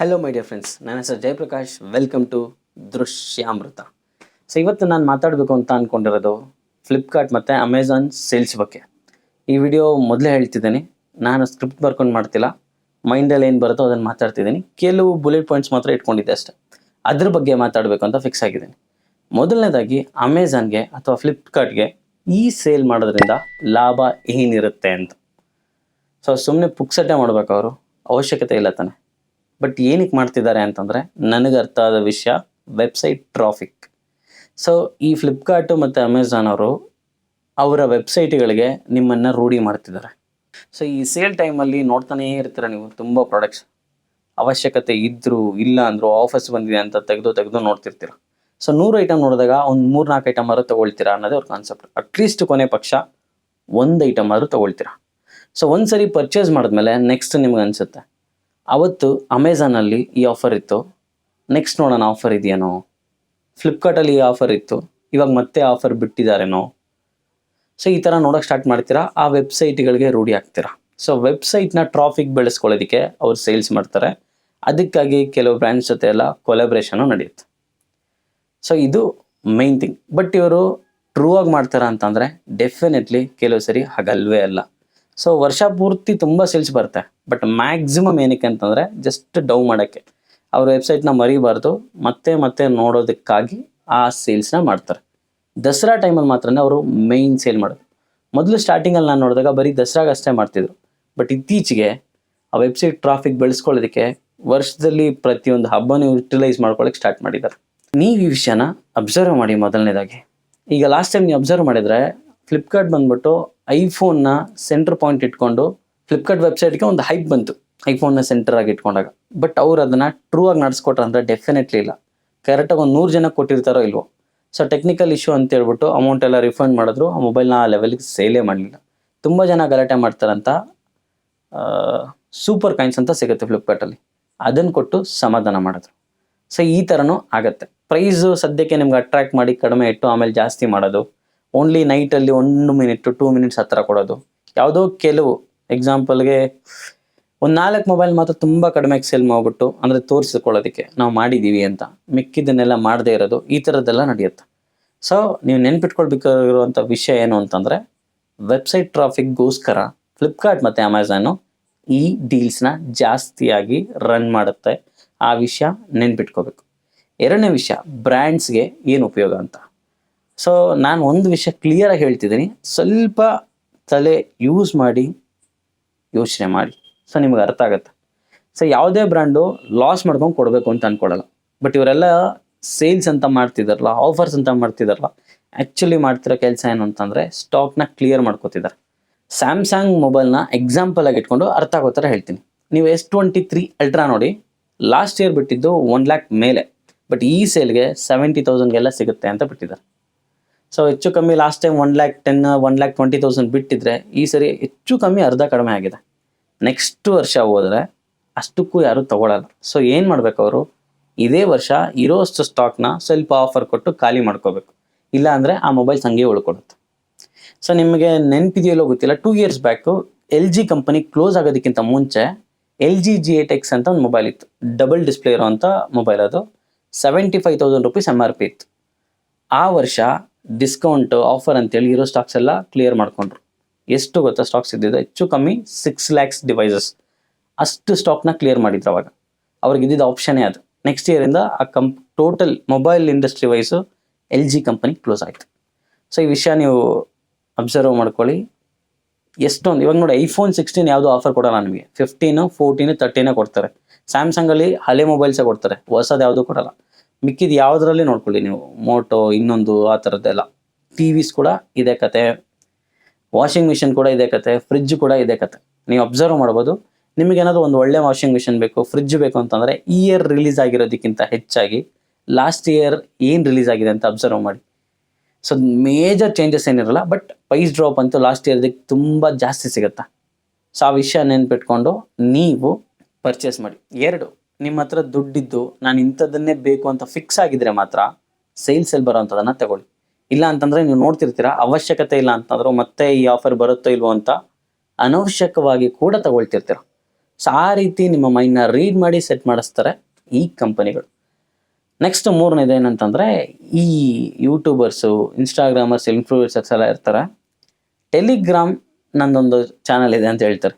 Hello my dear friends ನನ್ನ ಹೆಸರು Jayaprakash. Welcome to Drishyamrutha. So ಇವತ್ತು ನಾನು ಮಾತಾಡಬೇಕು ಅಂತ ಅಂದ್ಕೊಂಡಿರೋದು ಫ್ಲಿಪ್ಕಾರ್ಟ್ ಮತ್ತು ಅಮೆಝಾನ್ ಸೇಲ್ಸ್ ಬಗ್ಗೆ. ಈ ವಿಡಿಯೋ ಮೊದಲೇ ಹೇಳ್ತಿದ್ದೀನಿ. ನಾನು ಸ್ಕ್ರಿಪ್ಟ್ ಬರ್ಕೊಂಡು ಮಾಡ್ತಿಲ್ಲ. ಮೈಂಡಲ್ಲಿ ಏನು ಬರುತ್ತೋ ಅದನ್ನು ಮಾತಾಡ್ತಿದ್ದೀನಿ. ಕೆಲವು ಬುಲೆಟ್ ಪಾಯಿಂಟ್ಸ್ ಮಾತ್ರ ಇಟ್ಕೊಂಡಿದ್ದೆ ಅಷ್ಟೆ. ಅದ್ರ ಬಗ್ಗೆ ಮಾತಾಡಬೇಕು ಅಂತ ಫಿಕ್ಸ್ ಆಗಿದ್ದೀನಿ. ಮೊದಲನೇದಾಗಿ ಅಮೆಝಾನ್ಗೆ ಅಥವಾ ಫ್ಲಿಪ್ಕಾರ್ಟ್ಗೆ ಈ ಸೇಲ್ ಮಾಡೋದ್ರಿಂದ ಲಾಭ ಏನಿರುತ್ತೆ ಅಂತ. ಸೊ ಸುಮ್ಮನೆ ಪುಕ್ಸಟ್ಟೆ ಮಾಡ್ಬೇಕು ಅವರು. ಅವಶ್ಯಕತೆ ಇಲ್ಲ ತಾನೆ. ಬಟ್ ಏನಕ್ಕೆ ಮಾಡ್ತಿದ್ದಾರೆ ಅಂತಂದರೆ ನನಗೆ ಅರ್ಥ ಆದ ವಿಷಯ ವೆಬ್ಸೈಟ್ ಟ್ರಾಫಿಕ್ ಸೊ ಈ ಫ್ಲಿಪ್ಕಾರ್ಟು ಮತ್ತು ಅಮೆಝಾನ್ ಅವರು ಅವರ ವೆಬ್ಸೈಟ್ಗಳಿಗೆ ನಿಮ್ಮನ್ನು ರೂಢಿ ಮಾಡ್ತಿದ್ದಾರೆ. ಸೊ ಈ ಸೇಲ್ ಟೈಮಲ್ಲಿ ನೋಡ್ತಾನೇ ಇರ್ತೀರ ನೀವು, ತುಂಬ ಪ್ರಾಡಕ್ಟ್ಸ್ ಅವಶ್ಯಕತೆ ಇದ್ದರೂ ಇಲ್ಲ ಅಂದರೂ ಆಫರ್ಸ್ ಬಂದಿದೆ ಅಂತ ತೆಗೆದು ತೆಗೆದು ನೋಡ್ತಿರ್ತೀರ. ಸೊ ನೂರು ಐಟಮ್ ನೋಡಿದಾಗ ಒಂದು ಮೂರು ನಾಲ್ಕು ಐಟಮ್ ಆದರೂ ತೊಗೊಳ್ತೀರಾ ಅನ್ನೋದೇ ಅವ್ರ ಕಾನ್ಸೆಪ್ಟ್ ಅಟ್ಲೀಸ್ಟ್ ಕೊನೆ ಪಕ್ಷ ಒಂದು ಐಟಮ್ ಆದರೂ ತೊಗೊಳ್ತೀರಾ. ಸೊ ಒಂದು ಸರಿ ಪರ್ಚೇಸ್ ಮಾಡಿದ್ಮೇಲೆ ನೆಕ್ಸ್ಟ್ ನಿಮ್ಗೆ ಅನಿಸುತ್ತೆ ಅವತ್ತು ಅಮೆಝಾನಲ್ಲಿ ಈ ಆಫರ್ ಇತ್ತು. ನೆಕ್ಸ್ಟ್ ನೋಡೋಣ ಆಫರ್ ಇದೆಯೇನೋ. ಫ್ಲಿಪ್ಕಾರ್ಟಲ್ಲಿ ಈ ಆಫರ್ ಇತ್ತು. ಇವಾಗ ಮತ್ತೆ ಆಫರ್ ಬಿಟ್ಟಿದ್ದಾರೇನೋ. ಸೊ ಈ ಥರ ನೋಡೋಕೆ ಸ್ಟಾರ್ಟ್ ಮಾಡ್ತೀರಾ? ಆ ವೆಬ್ಸೈಟ್ಗಳಿಗೆ ರೂಢಿ ಆಗ್ತೀರಾ ಸೊ ವೆಬ್ಸೈಟ್ನ ಟ್ರಾಫಿಕ್ ಬೆಳೆಸ್ಕೊಳ್ಳೋದಕ್ಕೆ ಅವ್ರು ಸೇಲ್ಸ್ ಮಾಡ್ತಾರೆ. ಅದಕ್ಕಾಗಿ ಕೆಲವು ಬ್ರ್ಯಾಂಡ್ಸ್ ಜೊತೆ ಎಲ್ಲ ಕೊಲಾಬ್ರೇಷನು ನಡೆಯುತ್ತೆ. ಸೊ ಇದು ಮೈನ್ ಥಿಂಗ್ ಬಟ್ ಇವರು ಟ್ರೂ ಆಗಿ ಮಾಡ್ತಾರ ಅಂತಂದರೆ ಡೆಫಿನೆಟ್ಲಿ ಕೆಲವು ಸರಿ ಹಾಗಲ್ವೇ ಅಲ್ಲ. ಸೊ ವರ್ಷ ಪೂರ್ತಿ ತುಂಬ ಸೇಲ್ಸ್ ಬರುತ್ತೆ. ಬಟ್ ಮ್ಯಾಕ್ಸಿಮಮ್ ಏನಕ್ಕೆ ಅಂತಂದರೆ ಜಸ್ಟ್ ಡೌ ಮಾಡೋಕ್ಕೆ. ಅವ್ರ ವೆಬ್ಸೈಟ್ನ ಮರಿಬಾರ್ದು. ಮತ್ತೆ ಮತ್ತೆ ನೋಡೋದಕ್ಕಾಗಿ ಆ ಸೇಲ್ಸ್ನ ಮಾಡ್ತಾರೆ. ದಸರಾ ಟೈಮಲ್ಲಿ ಮಾತ್ರ ಅವರು ಮೇಯ್ನ್ ಸೇಲ್ ಮಾಡೋದು. ಮೊದಲು ಸ್ಟಾರ್ಟಿಂಗಲ್ಲಿ ನಾನು ನೋಡಿದಾಗ ಬರೀ ದಸರಾಗೆ ಅಷ್ಟೇ ಮಾಡ್ತಿದ್ರು. ಬಟ್ ಇತ್ತೀಚೆಗೆ ಆ ವೆಬ್ಸೈಟ್ ಟ್ರಾಫಿಕ್ ಬೆಳೆಸ್ಕೊಳ್ಳೋದಕ್ಕೆ ವರ್ಷದಲ್ಲಿ ಪ್ರತಿಯೊಂದು ಹಬ್ಬನೂ ಯುಟಿಲೈಸ್ ಮಾಡ್ಕೊಳ್ಳೋಕೆ ಸ್ಟಾರ್ಟ್ ಮಾಡಿದ್ದಾರೆ. ನೀವು ಈ ವಿಷಯನ ಅಬ್ಸರ್ವ್ ಮಾಡಿ ಮೊದಲನೇದಾಗಿ. ಈಗ ಲಾಸ್ಟ್ ಟೈಮ್ ನೀವು ಅಬ್ಸರ್ವ್ ಮಾಡಿದರೆ ಫ್ಲಿಪ್ಕಾರ್ಟ್ ಬಂದ್ಬಿಟ್ಟು ಐಫೋನ್ನ ಸೆಂಟರ್ ಪಾಯಿಂಟ್ ಇಟ್ಕೊಂಡು ಫ್ಲಿಪ್ಕಾರ್ಟ್ ವೆಬ್ಸೈಟ್ಗೆ ಒಂದು ಹೈಪ್ ಬಂತು. ಐಫೋನ್ನ ಸೆಂಟರ್ ಆಗಿ ಇಟ್ಕೊಂಡಾಗ. ಬಟ್ ಅವ್ರು ಅದನ್ನು ಟ್ರೂ ಆಗಿ ನಡೆಸ್ಕೊಟ್ರೆ ಅಂದರೆ ಡೆಫಿನೆಟ್ಲಿ ಇಲ್ಲ. ಕರೆಕ್ಟಾಗಿ ಒಂದು ನೂರು ಜನ ಕೊಟ್ಟಿರ್ತಾರೋ ಇಲ್ವೋ. ಸೊ ಟೆಕ್ನಿಕಲ್ ಇಶ್ಯೂ ಅಂತ ಹೇಳ್ಬಿಟ್ಟು ಅಮೌಂಟ್ ಎಲ್ಲ ರಿಫಂಡ್ ಮಾಡಿದ್ರು. ಆ ಮೊಬೈಲ್ನ ಆ ಲೆವೆಲ್ಗೆ ಸೇಲೇ ಮಾಡಲಿಲ್ಲ. ತುಂಬ ಜನ ಗಲಾಟೆ ಮಾಡ್ತಾರಂತ ಸೂಪರ್ ಕಾಯಿನ್ಸ್ ಅಂತ ಸಿಗುತ್ತೆ ಫ್ಲಿಪ್ಕಾರ್ಟಲ್ಲಿ ಅದನ್ನು ಕೊಟ್ಟು ಸಮಾಧಾನ ಮಾಡಿದ್ರು. ಸೊ ಈ ಥರನೂ ಆಗುತ್ತೆ. ಪ್ರೈಸು ಸದ್ಯಕ್ಕೆ ನಿಮ್ಗೆ ಅಟ್ರಾಕ್ಟ್ ಮಾಡಿ ಕಡಿಮೆ ಇಟ್ಟು ಆಮೇಲೆ ಜಾಸ್ತಿ ಮಾಡೋದು ಓನ್ಲಿ ನೈಟಲ್ಲಿ ಒಂದು ಮಿನಿಟ್ ಟೂ ಮಿನಿಟ್ಸ್ ಹತ್ತಿರ ಕೊಡೋದು. ಯಾವುದೋ ಕೆಲವು ಎಕ್ಸಾಂಪಲ್ಗೆ ಒಂದು ನಾಲ್ಕು ಮೊಬೈಲ್ ಮಾತ್ರ ತುಂಬ ಕಡಿಮೆ ಸೇಲ್ ಮಾಡ್ಬಿಟ್ಟು, ಅಂದರೆ ತೋರಿಸಿಕೊಳ್ಳೋದಕ್ಕೆ ನಾವು ಮಾಡಿದ್ದೀವಿ ಅಂತ. ಮಿಕ್ಕಿದ್ದನ್ನೆಲ್ಲ ಮಾಡದೇ ಇರೋದು, ಈ ಥರದ್ದೆಲ್ಲ ನಡೆಯುತ್ತೆ. ಸೊ ನೀವು ನೆನ್ಪಿಟ್ಕೊಳ್ಬೇಕಾಗಿರುವಂಥ ವಿಷಯ ಏನು ಅಂತಂದರೆ ವೆಬ್ಸೈಟ್ ಟ್ರಾಫಿಕ್ಗೋಸ್ಕರ ಫ್ಲಿಪ್ಕಾರ್ಟ್ ಮತ್ತು ಅಮೆಝಾನು ಈ ಡೀಲ್ಸ್ನ ಜಾಸ್ತಿಯಾಗಿ ರನ್ ಮಾಡುತ್ತೆ. ಆ ವಿಷಯ ನೆನ್ಪಿಟ್ಕೋಬೇಕು. ಎರಡನೇ ವಿಷಯ ಬ್ರ್ಯಾಂಡ್ಸ್ಗೆ ಏನು ಉಪಯೋಗ ಅಂತ. ಸೊ ನಾನು ಒಂದು ವಿಷಯ ಕ್ಲಿಯರಾಗಿ ಹೇಳ್ತಿದ್ದೀನಿ. ಸ್ವಲ್ಪ ತಲೆ ಯೂಸ್ ಮಾಡಿ, ಯೋಚನೆ ಮಾಡಿ. ಸೊ ನಿಮ್ಗೆ ಅರ್ಥ ಆಗುತ್ತೆ. ಸೊ ಯಾವುದೇ ಬ್ರ್ಯಾಂಡು ಲಾಸ್ ಮಾಡ್ಕೊಂಡು ಕೊಡಬೇಕು ಅಂತ ಅಂದ್ಕೊಳ್ಳಲ್ಲ ಬಟ್ ಇವರೆಲ್ಲ ಸೇಲ್ಸ್ ಅಂತ ಮಾಡ್ತಿದಾರಲ್ಲ ಆಫರ್ಸ್ ಅಂತ ಮಾಡ್ತಿದಾರಲ್ಲ ಆ್ಯಕ್ಚುಲಿ ಮಾಡ್ತಿರೋ ಕೆಲಸ ಏನು ಅಂತಂದರೆ ಸ್ಟಾಕ್ನ ಕ್ಲಿಯರ್ ಮಾಡ್ಕೋತಿದ್ದಾರೆ ಸ್ಯಾಮ್ಸಂಗ್ ಮೊಬೈಲ್ನ ಎಕ್ಸಾಂಪಲ್ ಆಗಿ ಇಟ್ಕೊಂಡು ಅರ್ಥ ಆಗೋ ಥರ ಹೇಳ್ತೀನಿ. ನೀವು ಎಸ್ ಟ್ವೆಂಟಿ ತ್ರೀ ಅಲ್ಟ್ರಾ ನೋಡಿ ಲಾಸ್ಟ್ ಇಯರ್ ಬಿಟ್ಟಿದ್ದು ಒನ್ ಲ್ಯಾಕ್ ಮೇಲೆ. ಬಟ್ ಈ ಸೇಲ್ಗೆ ಸೆವೆಂಟಿ ತೌಸಂಡ್ಗೆಲ್ಲ ಸಿಗುತ್ತೆ ಅಂತ ಬಿಟ್ಟಿದ್ದಾರೆ. ಸೊ ಹೆಚ್ಚು ಕಮ್ಮಿ last time one lakh ten one lakh twenty thousand ಬಿಟ್ಟಿದ್ರೆ ಈ ಸರಿ ಹೆಚ್ಚು ಕಮ್ಮಿ ಅರ್ಧ ಕಡಿಮೆ ಆಗಿದೆ. ನೆಕ್ಸ್ಟ್ ವರ್ಷ ಹೋದರೆ ಅಷ್ಟಕ್ಕೂ ಯಾರೂ ತಗೊಳ್ಳಲ್ಲ ಸೊ ಏನು ಮಾಡಬೇಕು ಅವರು? ಇದೇ ವರ್ಷ ಇರೋಷ್ಟು ಸ್ಟಾಕ್ನ ಸ್ವಲ್ಪ ಆಫರ್ ಕೊಟ್ಟು ಖಾಲಿ ಮಾಡ್ಕೋಬೇಕು. ಇಲ್ಲ ಅಂದರೆ ಆ ಮೊಬೈಲ್ ಹಂಗೆ ಉಳ್ಕೊಡುತ್ತೆ ಸೊ ನಿಮಗೆ ನೆನಪಿದೆಯಲ್ಲೋ ಗೊತ್ತಿಲ್ಲ. Two years back L G company close ಆಗೋದಕ್ಕಿಂತ ಮುಂಚೆ L G G eight X ಅಂತ ಒಂದು ಮೊಬೈಲ್ ಇತ್ತು. ಡಬಲ್ ಡಿಸ್ಪ್ಲೇ ಇರೋವಂಥ ಮೊಬೈಲ್ ಅದು. Seventy five thousand rupees M R P ಇತ್ತು. ಆ ವರ್ಷ ಡಿಸ್ಕೌಂಟ್ ಆಫರ್ ಅಂತೇಳಿ ಇರೋ ಸ್ಟಾಕ್ಸ್ ಎಲ್ಲ ಕ್ಲಿಯರ್ ಮಾಡ್ಕೊಂಡ್ರು. ಎಷ್ಟು ಗೊತ್ತಾ ಸ್ಟಾಕ್ಸ್ ಇದ್ದಿದ್ದು? ಹೆಚ್ಚು ಕಮ್ಮಿ ಸಿಕ್ಸ್ ಲ್ಯಾಕ್ಸ್ ಡಿವೈಸಸ್ ಅಷ್ಟು ಸ್ಟಾಕ್ನ ಕ್ಲಿಯರ್ ಮಾಡಿದ್ರು ಅವಾಗ. ಅವ್ರಿಗೆ ಇದ್ದಿದ್ದ ಆಪ್ಷನೇ ಅದು. ನೆಕ್ಸ್ಟ್ ಇಯರಿಂದ ಆ ಕಂಪ್ total mobile industry wise L G company close ಆಯಿತು. ಸೊ ಈ ವಿಷಯ ನೀವು ಅಬ್ಸರ್ವ್ ಮಾಡ್ಕೊಳ್ಳಿ. ಎಷ್ಟೊಂದು, ಇವಾಗ ನೋಡಿ ಐಫೋನ್ ಸಿಕ್ಸ್ಟೀನ್ ಯಾವುದು ಆಫರ್ ಕೊಡೋಲ್ಲ ನಿಮಗೆ. ಫಿಫ್ಟೀನು ಫೋರ್ಟೀನು ತರ್ಟೀನೇ ಕೊಡ್ತಾರೆ. ಸ್ಯಾಮ್ಸಂಗಲ್ಲಿ ಹಳೆ ಮೊಬೈಲ್ಸೇ ಕೊಡ್ತಾರೆ. ಹೊಸದು ಯಾವುದು ಕೊಡಲ್ಲ. ಮಿಕ್ಕಿದ ಯಾವುದರಲ್ಲಿ ನೋಡ್ಕೊಳ್ಳಿ ನೀವು. ಮೋಟೋ, ಇನ್ನೊಂದು, ಆ ಥರದ್ದೆಲ್ಲ ಟಿ ವಿಸ್ ಕೂಡ ಇದೇ ಕತೆ. ವಾಷಿಂಗ್ ಮಿಷಿನ್ ಕೂಡ ಇದೇ ಕತೆ. ಫ್ರಿಜ್ ಕೂಡ ಇದೇ ಕತೆ. ನೀವು ಅಬ್ಸರ್ವ್ ಮಾಡ್ಬೋದು. ನಿಮಗೇನಾದರೂ ಒಂದು ಒಳ್ಳೆ ವಾಷಿಂಗ್ ಮಿಷಿನ್ ಬೇಕು ಫ್ರಿಜ್ ಬೇಕು ಅಂತಂದರೆ ಇಯರ್ ರಿಲೀಸ್ ಆಗಿರೋದಕ್ಕಿಂತ ಹೆಚ್ಚಾಗಿ ಲಾಸ್ಟ್ ಇಯರ್ ಏನು ರಿಲೀಸ್ ಆಗಿದೆ ಅಂತ ಅಬ್ಸರ್ವ್ ಮಾಡಿ. ಸೊ ಮೇಜರ್ ಚೇಂಜಸ್ ಏನಿರಲ್ಲ ಬಟ್ ಪ್ರೈಸ್ ಡ್ರಾಪ್ ಅಂತೂ ಲಾಸ್ಟ್ ಇಯರ್ದಕ್ಕೆ ತುಂಬ ಜಾಸ್ತಿ ಸಿಗುತ್ತಾ. ಸೊ ಆ ವಿಷಯ ನೆನ್ಪಿಟ್ಕೊಂಡು ನೀವು ಪರ್ಚೇಸ್ ಮಾಡಿ. ಎರಡು. ನಿಮ್ಮ ಹತ್ರ ದುಡ್ಡಿದ್ದು ನಾನು ಇಂಥದ್ದನ್ನೇ ಬೇಕು ಅಂತ ಫಿಕ್ಸ್ ಆಗಿದ್ರೆ ಮಾತ್ರ ಸೇಲ್ಸಲ್ಲಿ ಬರೋವಂಥದ್ದನ್ನು ತಗೊಳ್ಳಿ. ಇಲ್ಲ ಅಂತಂದರೆ ನೀವು ನೋಡ್ತಿರ್ತೀರಾ, ಅವಶ್ಯಕತೆ ಇಲ್ಲ ಅಂತಂದ್ರೆ ಮತ್ತೆ ಈ ಆಫರ್ ಬರುತ್ತೋ ಇಲ್ವೋ ಅಂತ ಅನವಶ್ಯಕವಾಗಿ ಕೂಡ ತಗೊಳ್ತಿರ್ತೀರ. ಸೊ ಆ ರೀತಿ ನಿಮ್ಮ ಮೈಂಡ್ನ ರೀಡ್ ಮಾಡಿ ಸೆಟ್ ಮಾಡಿಸ್ತಾರೆ ಈ ಕಂಪನಿಗಳು ನೆಕ್ಸ್ಟ್ ಮೂರನೇದು ಏನಂತಂದರೆ ಈ ಯೂಟ್ಯೂಬರ್ಸು ಇನ್ಸ್ಟಾಗ್ರಾಮರ್ಸ್ ಇನ್ಫ್ಲೂಯೆನ್ಸರ್ಸ್ ಎಲ್ಲ ಇರ್ತಾರೆ. ಟೆಲಿಗ್ರಾಮ್ ನಂದೊಂದು ಚಾನಲ್ ಇದೆ ಅಂತ ಹೇಳ್ತಾರೆ.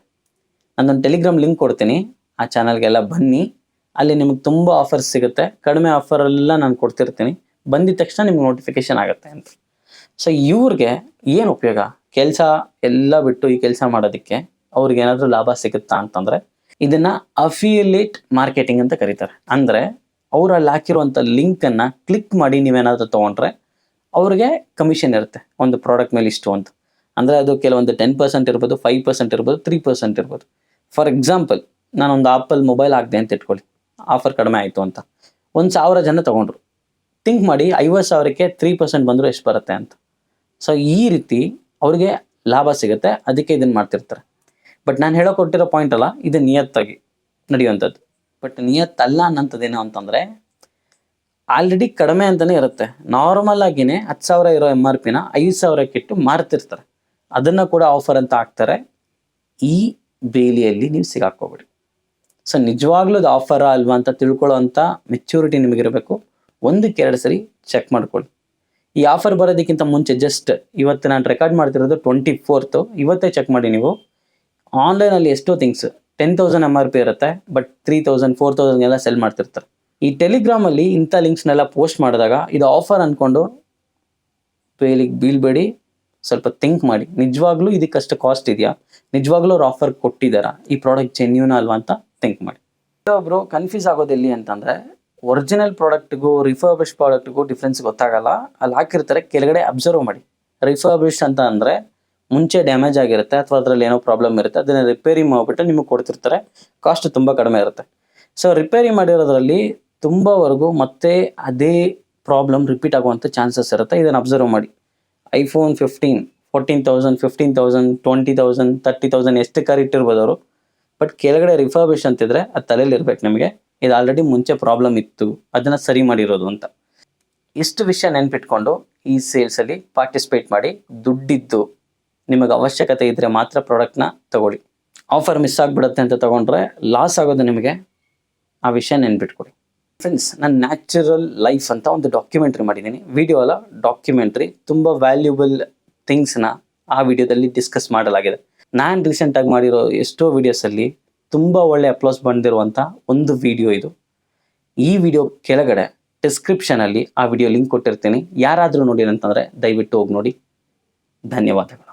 ನಂದೊಂದು ಟೆಲಿಗ್ರಾಮ್ ಲಿಂಕ್ ಕೊಡ್ತೀನಿ. ಆ ಚಾನಲ್ಗೆಲ್ಲ ಬನ್ನಿ. ಅಲ್ಲಿ ನಿಮಗೆ ತುಂಬ ಆಫರ್ಸ್ ಸಿಗುತ್ತೆ. ಕಡಿಮೆ ಆಫರ್ ಎಲ್ಲ ನಾನು ಕೊಡ್ತಿರ್ತೀನಿ. ಬಂದಿದ ತಕ್ಷಣ ನಿಮ್ಗೆ ನೋಟಿಫಿಕೇಶನ್ ಆಗುತ್ತೆ ಅಂತ. ಸೊ ಇವ್ರಿಗೆ ಏನು ಉಪಯೋಗ? ಕೆಲಸ ಎಲ್ಲ ಬಿಟ್ಟು ಈ ಕೆಲಸ ಮಾಡೋದಕ್ಕೆ ಅವ್ರಿಗೆ ಏನಾದರೂ ಲಾಭ ಸಿಗುತ್ತಾ ಅಂತಂದರೆ ಇದನ್ನು ಅಫಿಲಿಯೇಟ್ ಮಾರ್ಕೆಟಿಂಗ್ ಅಂತ ಕರೀತಾರೆ. ಅಂದರೆ ಅವರಲ್ಲಿ ಹಾಕಿರುವಂಥ ಲಿಂಕನ್ನು ಕ್ಲಿಕ್ ಮಾಡಿ ನೀವೇನಾದರೂ ತೊಗೊಂಡ್ರೆ ಅವ್ರಿಗೆ ಕಮಿಷನ್ ಇರುತ್ತೆ. ಒಂದು ಪ್ರಾಡಕ್ಟ್ ಮೇಲೆ ಇಷ್ಟು ಅಂತ. ಅಂದರೆ ಅದು ಕೆಲವೊಂದು ಟೆನ್ ಪರ್ಸೆಂಟ್ ಇರ್ಬೋದು ಫೈವ್ ಪರ್ಸೆಂಟ್ ಇರ್ಬೋದು ತ್ರೀ ಪರ್ಸೆಂಟ್ ಇರ್ಬೋದು. ಫಾರ್ ಎಕ್ಸಾಂಪಲ್ ನಾನೊಂದು ಆಪಲ್ ಮೊಬೈಲ್ ಹಾಕಿದೆ ಅಂತ ಇಟ್ಕೊಳ್ಳಿ. ಆಫರ್ ಕಡಿಮೆ ಆಯಿತು ಅಂತ. ಒಂದು ಸಾವಿರ ಜನ ತೊಗೊಂಡ್ರು. ಥಿಂಕ್ ಮಾಡಿ ಐವತ್ತು ಸಾವಿರಕ್ಕೆ ತ್ರೀ ಪರ್ಸೆಂಟ್ ಬಂದರೂ ಎಷ್ಟು ಬರುತ್ತೆ ಅಂತ. ಸೊ ಈ ರೀತಿ ಅವ್ರಿಗೆ ಲಾಭ ಸಿಗುತ್ತೆ. ಅದಕ್ಕೆ ಇದನ್ನು ಮಾಡ್ತಿರ್ತಾರೆ. ಬಟ್ ನಾನು ಹೇಳೋ ಕೊಟ್ಟಿರೋ ಪಾಯಿಂಟ್ ಅಲ್ಲ, ಇದು ನಿಯತ್ತಾಗಿ ನಡೆಯುವಂಥದ್ದು. ಬಟ್ ನಿಯತ್ತಲ್ಲ ಅನ್ನೋಂಥದ್ದೇನು ಅಂತಂದರೆ ಆಲ್ರೆಡಿ ಕಡಿಮೆ ಅಂತಲೇ ಇರುತ್ತೆ. ನಾರ್ಮಲ್ ಆಗಿನೇ ಹತ್ತು ಸಾವಿರ ಇರೋ ಎಂ ಆರ್ ಪಿನ ಐದು ಸಾವಿರಕ್ಕಿಟ್ಟು ಮಾರ್ತಿರ್ತಾರೆ. ಅದನ್ನು ಕೂಡ ಆಫರ್ ಅಂತ ಹಾಕ್ತಾರೆ. ಈ ಬೇಲಿಯಲ್ಲಿ ನೀವು ಸಿಗಾಕೋಬೇಡಿ ಸೊ ನಿಜವಾಗ್ಲೂ ಅದು ಆಫರಾ ಅಲ್ವಾ ಅಂತ ತಿಳ್ಕೊಳ್ಳೋ ಅಂಥ ಮೆಚ್ಯೂರಿಟಿ ನಿಮಗಿರಬೇಕು. ಒಂದಕ್ಕೆ ಎರಡು ಸರಿ ಚೆಕ್ ಮಾಡ್ಕೊಳ್ಳಿ. ಈ ಆಫರ್ ಬರೋದಕ್ಕಿಂತ ಮುಂಚೆ ಜಸ್ಟ್ ಇವತ್ತು ನಾನು ರೆಕಾರ್ಡ್ ಮಾಡ್ತಿರೋದು ಟ್ವೆಂಟಿ ಫೋರ್ತು ಇವತ್ತೇ ಚೆಕ್ ಮಾಡಿ ನೀವು. ಆನ್ಲೈನಲ್ಲಿ ಎಷ್ಟೋ things ten thousand M R P ಇರುತ್ತೆ but three thousand four thousand ಎಲ್ಲ ಸೆಲ್ ಮಾಡ್ತಿರ್ತಾರೆ. ಈ ಟೆಲಿಗ್ರಾಮಲ್ಲಿ ಇಂಥ ಲಿಂಕ್ಸ್ನೆಲ್ಲ ಪೋಸ್ಟ್ ಮಾಡಿದಾಗ ಇದು ಆಫರ್ ಅಂದ್ಕೊಂಡು ಪೇಲಿಗೆ ಬೀಳ್ಬೇಡಿ ಸ್ವಲ್ಪ ಥಿಂಕ್ ಮಾಡಿ. ನಿಜವಾಗ್ಲೂ ಇದಕ್ಕಷ್ಟು ಕಾಸ್ಟ್ ಇದೆಯಾ? ನಿಜವಾಗ್ಲೂ ಅವ್ರು ಆಫರ್ ಕೊಟ್ಟಿದ್ದಾರಾ? ಈ ಪ್ರಾಡಕ್ಟ್ ಜೆನ್ಯೂನ್ ಅಲ್ವಾ ಅಂತ ಥಿಂಕ್ ಮಾಡಿ. ಒಬ್ರು ಕನ್ಫ್ಯೂಸ್ ಆಗೋದು ಎಲ್ಲಿ ಅಂತಂದ್ರೆ ಒರಿಜಿನಲ್ ಪ್ರಾಡಕ್ಟ್ಗೂ ರಿಫರ್ಬಿಶ್ ಪ್ರಾಡಕ್ಟ್ಗೂ ಡಿಫ್ರೆನ್ಸ್ ಗೊತ್ತಾಗಲ್ಲ. ಅಲ್ಲಿ ಹಾಕಿರ್ತಾರೆ, ಕೆಳಗಡೆ ಅಬ್ಸರ್ವ್ ಮಾಡಿ. ರಿಫರ್ಬಿಶ್ ಅಂತ ಅಂದರೆ, ಮುಂಚೆ ಡ್ಯಾಮೇಜ್ ಆಗಿರುತ್ತೆ, ಅಥವಾ ಅದರಲ್ಲಿ ಏನೋ ಪ್ರಾಬ್ಲಮ್ ಇರುತ್ತೆ, ಅದನ್ನ ರಿಪೇರಿ ಮಾಡಿಬಿಟ್ಟು ನಿಮಗೆ ಕೊಡ್ತಿರ್ತಾರೆ. ಕಾಸ್ಟ್ ತುಂಬ ಕಡಿಮೆ ಇರುತ್ತೆ. ಸೊ ರಿಪೇರಿ ಮಾಡಿರೋದ್ರಲ್ಲಿ ತುಂಬವರೆಗೂ ಮತ್ತೆ ಅದೇ ಪ್ರಾಬ್ಲಮ್ ರಿಪೀಟ್ ಆಗುವಂಥ ಚಾನ್ಸಸ್ ಇರುತ್ತೆ. ಇದನ್ನು ಅಬ್ಸರ್ವ್ ಮಾಡಿ. IPhone fifteen fourteen thousand fifteen thousand twenty thousand thirty thousand ಎಷ್ಟು ಕಾರ್ ಇಟ್ಟಿರ್ಬೋದು ಅವರು? ಬಟ್ ಕೆಳಗಡೆ ರಿಫರ್ಬಿಶ್ ಅಂತಿದ್ರೆ ಅದು ತಲೆಯಲ್ಲಿ ಇರ್ಬೇಕು ನಿಮಗೆ. ಇದು ಆಲ್ರೆಡಿ ಮುಂಚೆ ಪ್ರಾಬ್ಲಮ್ ಇತ್ತು. ಅದನ್ನು ಸರಿ ಮಾಡಿರೋದು ಅಂತ. ಇಷ್ಟು ವಿಷಯ ನೆನ್ಪಿಟ್ಕೊಂಡು ಈ ಸೇಲ್ಸಲ್ಲಿ ಪಾರ್ಟಿಸಿಪೇಟ್ ಮಾಡಿ ದುಡ್ಡಿದ್ದು ನಿಮಗೆ ಅವಶ್ಯಕತೆ ಇದ್ದರೆ ಮಾತ್ರ ಪ್ರಾಡಕ್ಟ್ನ ತಗೊಳ್ಳಿ. ಆಫರ್ ಮಿಸ್ ಆಗ್ಬಿಡುತ್ತೆ ಅಂತ ತಗೊಂಡ್ರೆ ಲಾಸ್ ಆಗೋದು ನಿಮಗೆ ಆ ವಿಷಯ ನೆನ್ಪಿಟ್ಕೊಡಿ. ಫ್ರೆಂಡ್ಸ್ ನಾನು ನ್ಯಾಚುರಲ್ ಲೈಫ್ ಅಂತ ಒಂದು ಡಾಕ್ಯುಮೆಂಟ್ರಿ ಮಾಡಿದ್ದೀನಿ ವಿಡಿಯೋ ಅಲ್ಲ ಡಾಕ್ಯುಮೆಂಟ್ರಿ ತುಂಬ ವ್ಯಾಲ್ಯೂಬಲ್ ಥಿಂಗ್ಸ್ನ ಆ ವಿಡಿಯೋದಲ್ಲಿ ಡಿಸ್ಕಸ್ ಮಾಡಲಾಗಿದೆ. ನಾನು ರೀಸೆಂಟಾಗಿ ಮಾಡಿರೋ ಎಷ್ಟೋ ವಿಡಿಯೋಸಲ್ಲಿ ತುಂಬ ಒಳ್ಳೆ ಅಪ್ಲೋಸ್ ಬಂದಿರುವಂಥ ಒಂದು ವಿಡಿಯೋ ಇದು. ಈ ವಿಡಿಯೋ ಕೆಳಗಡೆ ಡಿಸ್ಕ್ರಿಪ್ಷನಲ್ಲಿ ಆ ವಿಡಿಯೋ ಲಿಂಕ್ ಕೊಟ್ಟಿರ್ತೀನಿ. ಯಾರಾದರೂ ನೋಡಿ ಅಂತಂದರೆ ದಯವಿಟ್ಟು ಹೋಗಿ ನೋಡಿ. ಧನ್ಯವಾದಗಳು.